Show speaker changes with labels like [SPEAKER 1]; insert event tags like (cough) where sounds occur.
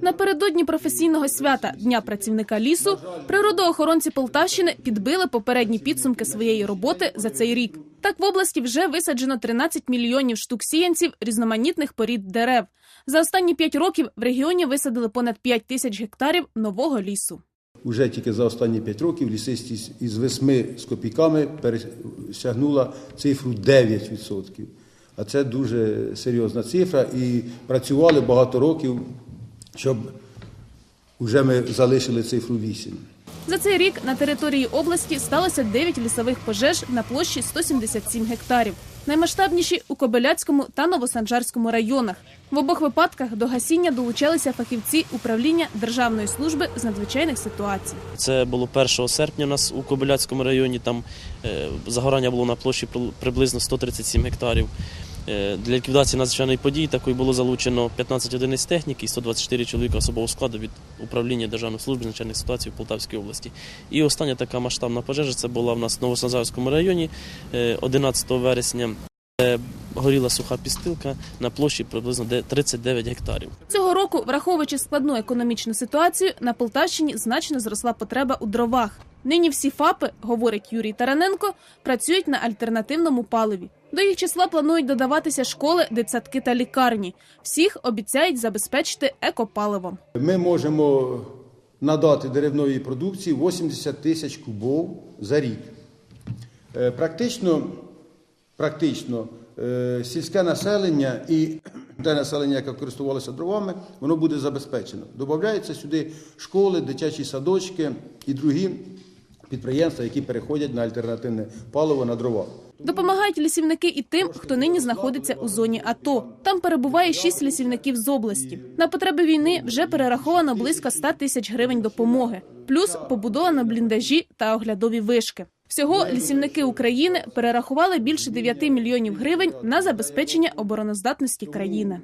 [SPEAKER 1] Напередодні професійного свята Дня працівника лісу природоохоронці Полтавщини підбили попередні підсумки своєї роботи за цей рік. Так в області вже висаджено 13 мільйонів штук сіянців різноманітних порід дерев. За останні п'ять років в регіоні висадили понад 5 тисяч гектарів нового лісу.
[SPEAKER 2] Уже тільки за останні 5 років лісистість із 8 з копійками пересягнула цифру 9%. А це дуже серйозна цифра. І працювали багато років, щоб вже ми залишили цифру 8.
[SPEAKER 1] За цей рік на території області сталося 9 лісових пожеж на площі 177 гектарів. Наймасштабніші у Кобиляцькому та Новосанжарському районах. В обох випадках до гасіння долучалися фахівці управління Державної служби з надзвичайних ситуацій.
[SPEAKER 3] Це було 1 серпня у нас у Кобиляцькому районі. Там е, загорання було на площі при- приблизно 137 гектарів. Е, Для ліквідації надзвичайної події такої було залучено 15 одиниць техніки і 124 чоловіка особового складу від управління Державної служби надзвичайних ситуацій в Полтавській області. І остання така масштабна пожежа це була в нас в Новосанзарському районі е, 11 вересня. Е, Горіла суха пістилка на площі приблизно де- 39 гектарів.
[SPEAKER 1] Цього року, враховуючи складну економічну ситуацію, на Полтавщині значно зросла потреба у дровах. Нині всі ФАПи, говорить Юрій Тараненко, працюють на альтернативному паливі. До їх числа планують додаватися школи, дитсадки та лікарні. Всіх обіцяють забезпечити екопаливом.
[SPEAKER 2] Ми можемо надати деревної продукції 80 тисяч кубов за рік. Е, Практично, практично е, сільське населення і (clears throat) те населення, яке користувалося дровами, воно буде забезпечено. Добавляються сюди школи, дитячі садочки і другі підприємства, які переходять на альтернативне паливо на дрова.
[SPEAKER 1] Допомагають лісівники і тим, хто нині знаходиться у зоні АТО. Там перебуває шість лісівників з області. На потреби війни вже перераховано близько 100 тисяч гривень допомоги. Плюс побудовано бліндажі та оглядові вишки. Всього лісівники України перерахували більше 9 мільйонів гривень на забезпечення обороноздатності країни.